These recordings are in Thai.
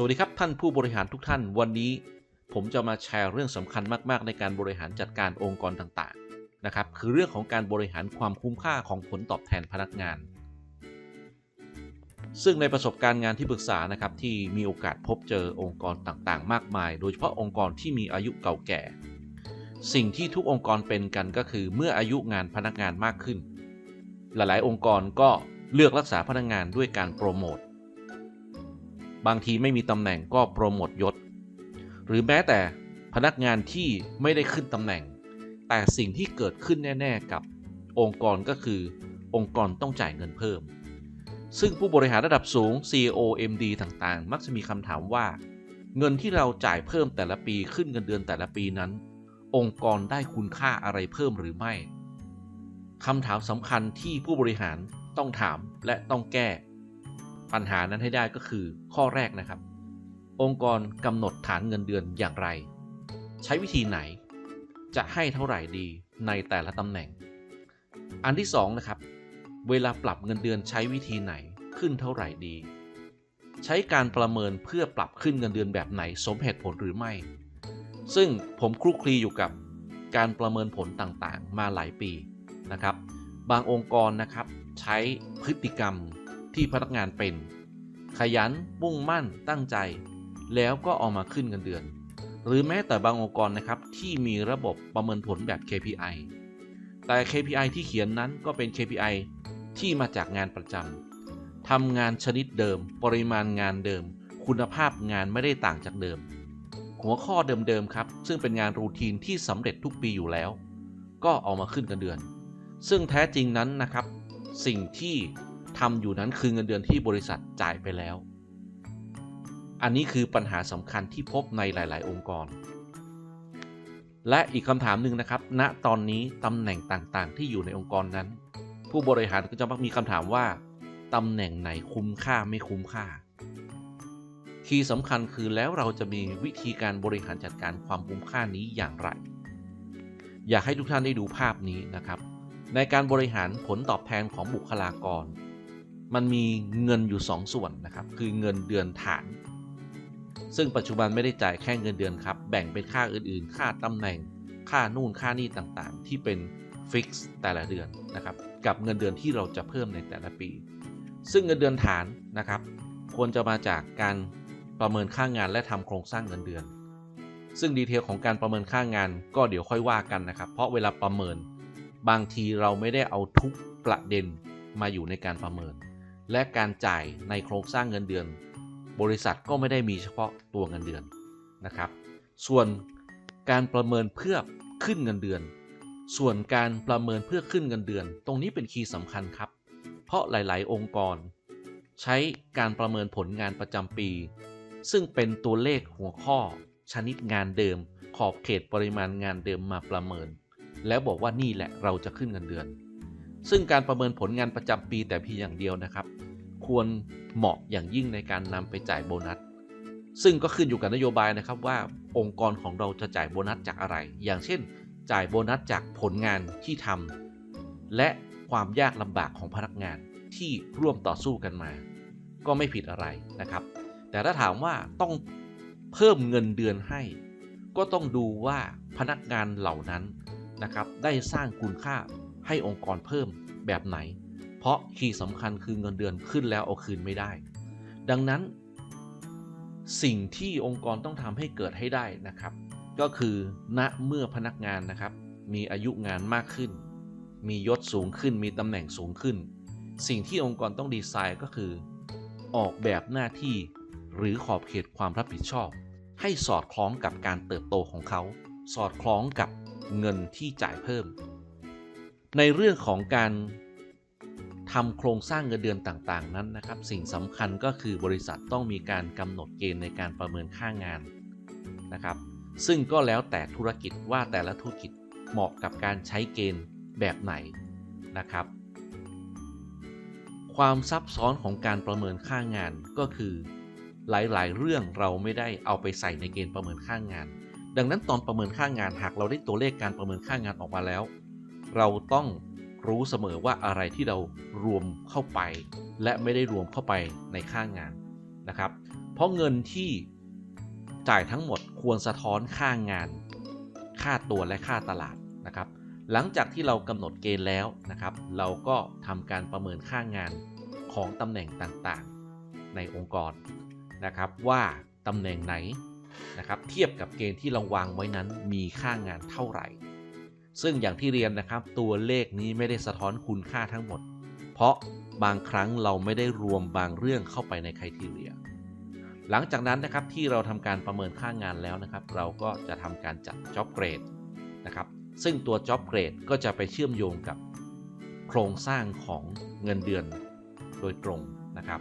สวัสดีครับท่านผู้บริหารทุกท่าน วันนี้ผมจะมาแชร์เรื่องสำคัญมากๆ ในการบริหารจัดการองค์กรต่างๆนะครับคือเรื่องของการบริหารความคุ้มค่าของผลตอบแทนพนักงาน ซึ่งในประสบการณ์งานที่ปรึกษานะครับที่มีโอกาสพบเจอองค์กรต่างๆ มากมาย โดยเฉพาะองค์กรที่มีอายุเก่าแก่ สิ่งที่ทุกองค์กรเป็นกันก็คือ เมื่ออายุงานพนักงานมากขึ้น หลายๆ องค์กรก็เลือกรักษาพนักงานด้วยการโปรโมท บางทีไม่มีตำแหน่งก็โปรโมทยศ หรือแม้แต่พนักงานที่ไม่ได้ขึ้นตำแหน่ง แต่สิ่งที่เกิดขึ้นแน่ ๆ กับองค์กรก็คือ องค์กรต้องจ่ายเงินเพิ่ม ซึ่งผู้บริหารระดับสูง CEO MD ต่างๆ มักจะมีคำถามว่า เงินที่เราจ่ายเพิ่มแต่ละปีขึ้นเงินเดือนแต่ละปีนั้น องค์กรได้คุณค่าอะไรเพิ่มหรือไม่คำถามสำคัญที่ผู้บริหารต้องถามและต้องแก้ ปัญหานั้นให้ได้ก็คือข้อแรกนะครับ องค์กรกำหนดฐานเงินเดือนอย่างไร ใช้วิธีไหน จะให้เท่าไหร่ดีในแต่ละตำแหน่ง อันที่2นะครับเวลาปรับเงินเดือนใช้วิธีไหนขึ้นเท่าไหร่ดี ใช้การประเมินเพื่อปรับขึ้นเงินเดือนแบบไหนสมเหตุผลหรือไม่ ซึ่งผมคลุกคลีอยู่กับการประเมินผลต่างๆ มาหลายปีนะครับ บางองค์กรนะครับ ใช้พฤติกรรม ที่พนักงานเป็น ขยันมุ่งมั่นตั้งใจ แล้วก็เอามาขึ้นเงินเดือน หรือแม้แต่บางองค์กรนะครับที่มีระบบประเมินผลแบบ KPI แต่ KPI ที่เขียนนั้นก็เป็น KPI ที่มาจากงานประจำทำงานชนิดเดิม ปริมาณงานเดิม คุณภาพงานไม่ได้ต่างจากเดิม หัวข้อเดิมๆครับ ซึ่งเป็นงานรูทีนที่สำเร็จทุกปีอยู่แล้ว ก็เอามาขึ้นเงินเดือน ซึ่งแท้จริงนั้นนะครับ สิ่งที่ ทำอยู่นั้นคือเงินเดือนที่บริษัทจ่ายไปแล้ว อันนี้คือปัญหาสำคัญที่พบในหลาย ๆ องค์กร และอีกคำถามหนึ่งนะครับ ณตอนนี้ตำแหน่งต่างๆ ที่อยู่ในองค์กรนั้น ผู้บริหารก็จะมักมีคำถามว่าตำแหน่งไหนคุ้มค่าไม่คุ้มค่า คีย์สำคัญคือแล้วเราจะมีวิธีการบริหารจัดการความคุ้มค่านี้อย่างไร อยากให้ทุกท่านได้ดูภาพนี้นะครับในการบริหารผลตอบแทนของบุคลากร มันมีเงินอยู่2สส่วนนะครับ คือเงินเดือนฐาน ซึ่งปัจจุบันไม่ได้จ่ายแค่เงินเดือนครับ แบ่งเป็นค่าอื่นๆ ค่าตำแหน่ง ค่านู่นค่านี่ต่างๆ ที่เป็นฟิกซ์แต่ละเดือนนะครับ กับเงินเดือนที่เราจะเพิ่มในแต่ละปี ซึ่งเงินเดือนฐานนะครับ ควรจะมาจากการประเมินค่างานและทำโครงสร้างเงินเดือน ซึ่งดีเทลของการประเมินค่างานก็เดี๋ยวค่อยว่ากันนะครับ เพราะเวลาประเมิน บางทีเราไม่ได้เอาทุกประเด็นมาอยู่ในการประเมิน และการจ่ายในโครงสร้างเงินเดือน บริษัทก็ไม่ได้มีเฉพาะตัวเงินเดือนนะครับ ส่วนการประเมินเพื่อขึ้นเงินเดือน ส่วนการประเมินเพื่อขึ้นเงินเดือน ตรงนี้เป็นคีย์สำคัญครับ เพราะหลาย ๆ องค์กร ใช้การประเมินผลงานประจำปี ซึ่งเป็นตัวเลขหัวข้อ ชนิดงานเดิม ขอบเขตปริมาณงานเดิมมาประเมิน แล้วบอกว่านี่แหละเราจะขึ้นเงินเดือน ซึ่งการประเมินผลงานประจำปีแต่เพียงอย่างเดียวนะครับ ควรเหมาะอย่างยิ่งในการนำไปจ่ายโบนัส ซึ่งก็ขึ้นอยู่กับนโยบายนะครับว่าองค์กรของเราจะจ่ายโบนัสจากอะไร อย่างเช่น จ่ายโบนัสจากผลงานที่ทำและความยากลำบากของพนักงานที่ร่วมต่อสู้กันมา ก็ไม่ผิดอะไรนะครับ แต่ถ้าถามว่าต้องเพิ่มเงินเดือนให้ ก็ต้องดูว่าพนักงานเหล่านั้นนะครับได้สร้างคุณค่า ให้องค์กรเพิ่มแบบไหน เพราะคีย์สำคัญคือเงินเดือนขึ้นแล้วเอาคืนไม่ได้ ดังนั้น สิ่งที่องค์กรต้องทำให้เกิดให้ได้นะครับ ก็คือณเมื่อพนักงานนะครับ มีอายุงานมากขึ้น มียศสูงขึ้น มีตำแหน่งสูงขึ้น สิ่งที่องค์กรต้องดีไซน์ก็คือ ออกแบบหน้าที่หรือขอบเขตความรับผิดชอบ ให้สอดคล้องกับการเติบโตของเขา สอดคล้องกับเงินที่จ่ายเพิ่ม ในเรื่องของการทำโครงสร้างเงินเดือนต่างๆ นั้นนะครับ สิ่งสำคัญก็คือบริษัทต้องมีการกำหนดเกณฑ์ในการประเมินค่างานนะครับ ซึ่งก็แล้วแต่ธุรกิจว่าแต่ละธุรกิจเหมาะกับการใช้เกณฑ์แบบไหนนะครับ ความซับซ้อนของการประเมินค่างานก็คือ หลายๆ เรื่องเราไม่ได้เอาไปใส่ในเกณฑ์ประเมินค่างาน ดังนั้นตอนประเมินค่างานหากเราได้ตัวเลขการประเมินค่างานออกมาแล้ว เราต้องรู้เสมอว่าอะไรที่เรารวมเข้าไป และไม่ได้รวมเข้าไปในค่างานนะครับ เพราะเงินที่จ่ายทั้งหมดควรสะท้อนค่างาน ค่าตัวและค่าตลาดนะครับ หลังจากที่เรากำหนดเกณฑ์แล้วนะครับ เราก็ทำการประเมินค่างานของตำแหน่งต่างๆ ในองค์กรนะครับว่าตำแหน่งไหนนะครับเทียบกับเกณฑ์ที่เราวางไว้นั้นมีค่างานเท่าไหร่ ซึ่งอย่างที่เรียนนะครับตัวเลขนี้ไม่ได้สะท้อนคุณค่าทั้งหมด เพราะบางครั้งเราไม่ได้รวมบางเรื่องเข้าไปในคุณทีเรีย หลังจากนั้นนะครับที่เราทำการประเมินค่างานแล้วนะครับ เราก็จะทำการจัด job grade นะครับ ซึ่งตัว job grade ก็จะไปเชื่อมโยงกับโครงสร้างของเงินเดือนโดยตรงนะครับ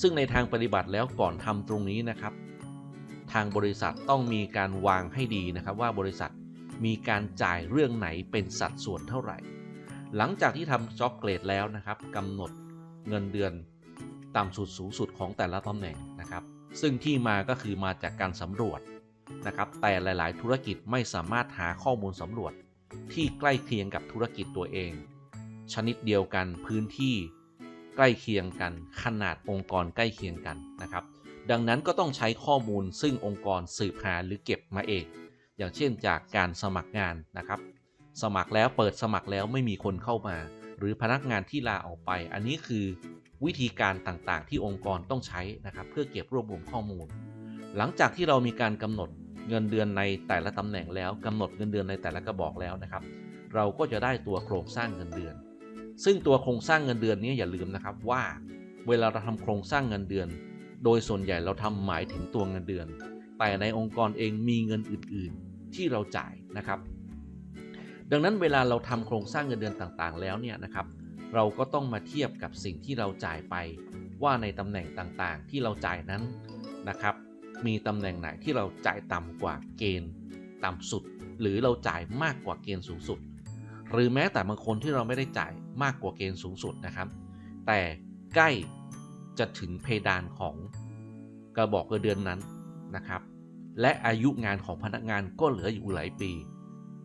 ซึ่งในทางปฏิบัติแล้วก่อนทำตรงนี้นะครับ ทางบริษัทต้องมีการวางให้ดีนะครับว่าบริษัท มีการจ่ายเรื่องไหนเป็นสัดส่วนเท่าไหร่ หลังจากที่ทำ job grade แล้วนะครับกำหนดเงินเดือนต่ำสุดสูงสุดของแต่ละตำแหน่งนะครับ ซึ่งที่มาก็คือมาจากการสำรวจนะครับแต่หลาย ๆ ธุรกิจไม่สามารถหาข้อมูลสำรวจ ที่ใกล้เคียงกับธุรกิจตัวเอง ชนิดเดียวกันพื้นที่ใกล้เคียงกันขนาดองค์กรใกล้เคียงกันนะครับ ดังนั้นก็ต้องใช้ข้อมูลซึ่งองค์กรสืบหาหรือเก็บมาเอง อย่างเช่นจากการสมัครงานนะครับ สมัครแล้วเปิดสมัครแล้วไม่มีคนเข้ามา หรือพนักงานที่ลาออกไป อันนี้คือวิธีการต่างๆ ที่องค์กรต้องใช้นะครับเพื่อเก็บรวบรวมข้อมูล หลังจากที่เรามีการกำหนดเงินเดือนในแต่ละตำแหน่งแล้วกำหนดเงินเดือนในแต่ละกระบอกแล้วนะครับ เราก็จะได้ตัวโครงสร้างเงินเดือน ซึ่งตัวโครงสร้างเงินเดือนนี้อย่าลืมนะครับว่า เวลาเราทำโครงสร้างเงินเดือน โดยส่วนใหญ่เราทำหมายถึงตัวเงินเดือน แต่ในองค์กรเองมีเงินอื่นๆ ที่เราจ่ายนะครับ ดังนั้นเวลาเราทำโครงสร้างเงินเดือนต่างๆ แล้วเนี่ยนะครับ เราก็ต้องมาเทียบกับสิ่งที่เราจ่ายไป ว่าในตำแหน่งต่างๆ ที่เราจ่ายนั้นนะครับ มีตำแหน่งไหนที่เราจ่ายต่ำกว่าเกณฑ์ต่ำสุด หรือเราจ่ายมากกว่าเกณฑ์สูงสุด หรือแม้แต่บางคนที่เราไม่ได้จ่ายมากกว่าเกณฑ์สูงสุดนะครับ แต่ใกล้จะถึงเพดานของกระบอกเงินเดือนนั้นนะครับ และอายุงานของพนักงานก็เหลืออยู่หลายปี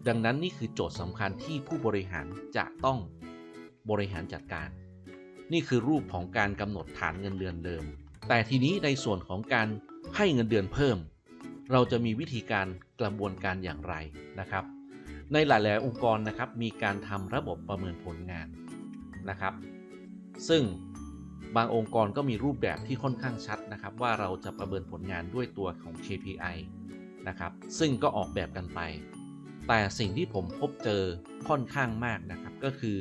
ดังนั้นนี่คือโจทย์สำคัญที่ผู้บริหารจะต้องบริหารจัดการ นี่คือรูปของการกำหนดฐานเงินเดือนเดิม แต่ทีนี้ในส่วนของการให้เงินเดือนเพิ่ม เราจะมีวิธีการกระบวนการอย่างไรนะครับ ในหลายๆ องค์กรนะครับมีการทำระบบประเมินผลงานนะครับ ซึ่ง บางองค์กรก็มีรูปแบบที่ค่อนข้างชัดนะครับว่าเราจะประเมินผลงานด้วยตัวของ KPI นะครับซึ่งก็ออกแบบกันไป แต่สิ่งที่ผมพบเจอค่อนข้างมากนะครับก็คือ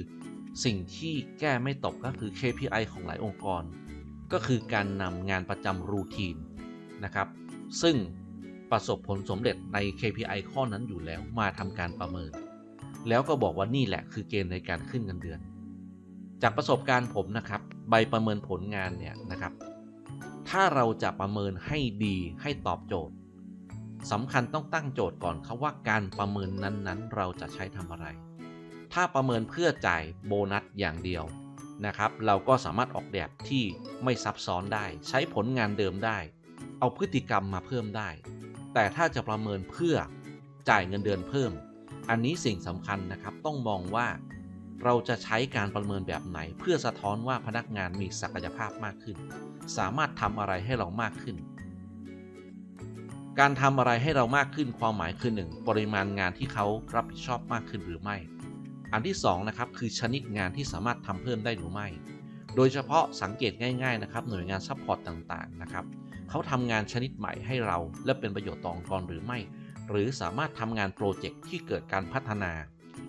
สิ่งที่แก้ไม่ตกก็คือ KPI ของหลายองค์กร ก็คือการนำงานประจำรูทีนนะครับซึ่งประสบผลสำเร็จใน KPI ข้อนั้นอยู่แล้วมาทำการประเมิน แล้วก็บอกว่านี่แหละคือเกณฑ์ในการขึ้นเงินเดือน จากประสบการณ์ผมนะครับ ใบประเมินผลงานเนี่ยนะครับ ถ้าเราจะประเมินให้ดีให้ตอบโจทย์สำคัญต้องตั้งโจทย์ก่อนครับว่าการประเมินนั้นๆ เราจะใช้ทำอะไร ถ้าประเมินเพื่อจ่ายโบนัสอย่างเดียวนะครับ เราก็สามารถออกแบบที่ไม่ซับซ้อนได้ ใช้ผลงานเดิมได้ เอาพฤติกรรมมาเพิ่มได้ แต่ถ้าจะประเมินเพื่อจ่ายเงินเดือนเพิ่ม อันนี้สิ่งสำคัญนะครับต้องมองว่า เราจะใช้การประเมินแบบไหน เพื่อสะท้อนว่าพนักงานมีศักยภาพมากขึ้น สามารถทำอะไรให้เรามากขึ้น การทำอะไรให้เรามากขึ้นความหมายคือ 1. ปริมาณงานที่เขารับผิดชอบมากขึ้นหรือไม่ อันที่2นะครับคือชนิดงานที่สามารถทำเพิ่มได้หรือไม่ โดยเฉพาะสังเกตง่ายๆนะครับหน่วยงานซัพพอร์ตต่างๆนะครับเขาทำงานชนิดใหม่ให้เรา และเป็นประโยชน์ต่อองค์กรหรือไม่ หรือสามารถทำงานโปรเจกต์ที่เกิดการพัฒนา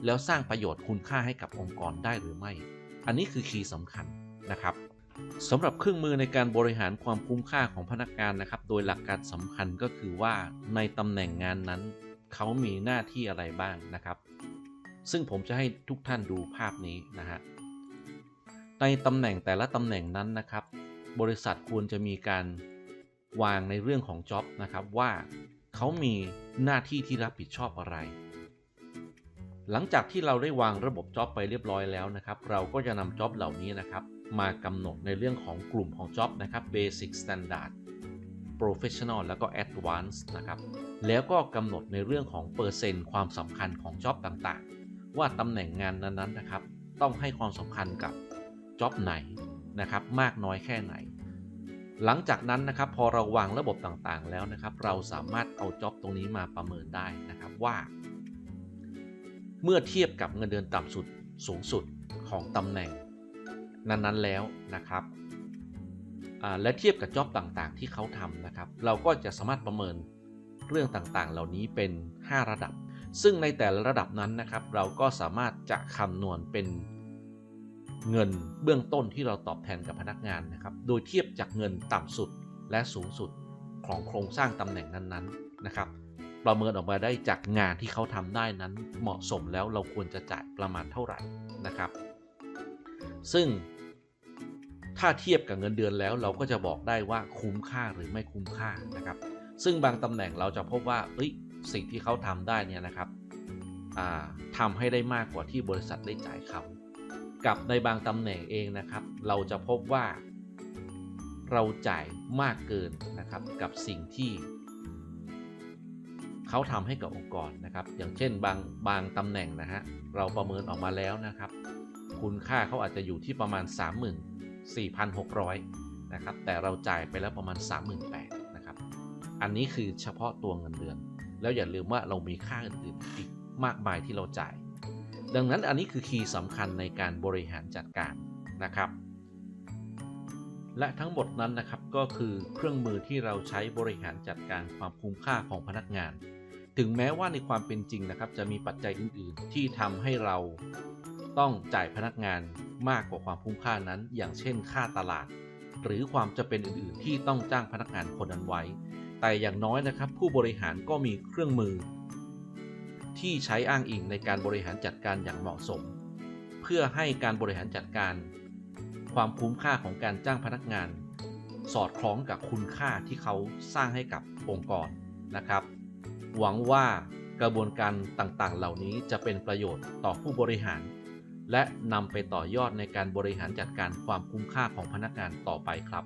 แล้วสร้างประโยชน์คุณค่าให้กับองค์กรได้หรือไม่ อันนี้คือคีย์สำคัญนะครับสำหรับเครื่องมือในการบริหารความคุ้มค่าของพนักงานนะครับ โดยหลักการสำคัญก็คือว่าในตำแหน่งงานนั้น เขามีหน้าที่อะไรบ้างนะครับ ซึ่งผมจะให้ทุกท่านดูภาพนี้นะฮะในตำแหน่งแต่ละตำแหน่งนั้นนะครับ บริษัทควรจะมีการวางในเรื่องของจ็อบนะครับว่าเขามีหน้าที่ที่รับผิดชอบอะไร หลังจากที่เราได้วางระบบจ็อบไปเรียบร้อยแล้วนะครับ เราก็จะนำจ็อบเหล่านี้นะครับมากำหนดในเรื่องของกลุ่มของจ็อบนะครับ Basic Standard Professional แล้วก็ Advanced นะครับ แล้วก็กำหนดในเรื่องของเปอร์เซ็นต์ความสำคัญของจ็อบต่างๆ ว่าตำแหน่งงานนั้นๆนะครับ ต้องให้ความสำคัญกับจ็อบไหนนะครับ มากน้อยแค่ไหน หลังจากนั้นนะครับพอเราวางระบบต่างๆแล้วนะครับ เราสามารถเอาจ็อบตรงนี้มาประเมินได้นะครับว่า เมื่อเทียบกับเงินเดือนต่ำสุดสูงสุดของตำแหน่ง นั้นๆแล้วนะครับและเทียบกับจ็อบต่างๆ ที่เขาทำนะครับ เราก็จะสามารถประเมินเรื่องต่างๆ เหล่านี้เป็น 5 ระดับ ซึ่งในแต่ละระดับนั้นนะครับ เราก็สามารถจะคำนวณเป็นเงินเบื้องต้นที่เราตอบแทนกับพนักงานนะครับ โดยเทียบจากเงินต่ำสุดและสูงสุดของโครงสร้างตำแหน่งนั้นๆนะครับ ประเมินออกมาได้จากงานที่เขาทำได้นั้นเหมาะสมแล้วเราควรจะจ่ายประมาณเท่าไหร่นะครับ ซึ่งถ้าเทียบกับเงินเดือนแล้วเราก็จะบอกได้ว่าคุ้มค่าหรือไม่คุ้มค่านะครับ ซึ่งบางตำแหน่งเราจะพบว่าเอ้ยสิ่งที่เขาทำได้เนี่ยนะครับทำให้ได้มากกว่าที่บริษัทได้จ่ายเขากับในบางตำแหน่งเองนะครับ เราจะพบว่าเราจ่ายมากเกินนะครับกับสิ่งที่ เขาทำให้กับองค์กรนะครับ อย่างเช่นบางบางตำแหน่งนะฮะเราประเมินออกมาแล้วนะครับ คุณค่าเขาอาจจะอยู่ที่ประมาณ 34,600นะครับแต่เราจ่ายไปแล้วประมาณ 38,000นะครับอันนี้คือเฉพาะตัวเงินเดือน แล้วอย่าลืมว่าเรามีค่าอื่นๆอีกมากมายที่เราจ่าย ดังนั้นอันนี้คือคีย์สำคัญในการบริหารจัดการนะครับ และทั้งหมดนั้นนะครับก็คือเครื่องมือที่เราใช้บริหารจัดการความคุ้มค่าของพนักงาน ถึงแม้ว่าในความเป็นจริงนะครับ จะมีปัจจัยอื่น ๆ ที่ทำให้เราต้องจ่ายพนักงานมากกว่าความคุ้มค่านั้น อย่างเช่น ค่าตลาด หรือความจะเป็นอื่น ๆ ที่ต้องจ้างพนักงานคนนั้นไว้ แต่อย่างน้อยนะครับ ผู้บริหารก็มีเครื่องมือ ที่ใช้อ้างอิงในการบริหารจัดการอย่างเหมาะสม เพื่อให้การบริหารจัดการ ความคุ้มค่าของการจ้างพนักงาน สอดคล้องกับคุณค่าที่เขาสร้างให้กับองค์กรนะครับ หวังว่ากระบวนการต่างๆ เหล่านี้จะเป็นประโยชน์ต่อผู้บริหาร และนำไปต่อยอดในการบริหารจัดการความคุ้มค่าของพนักงานต่อไปครับ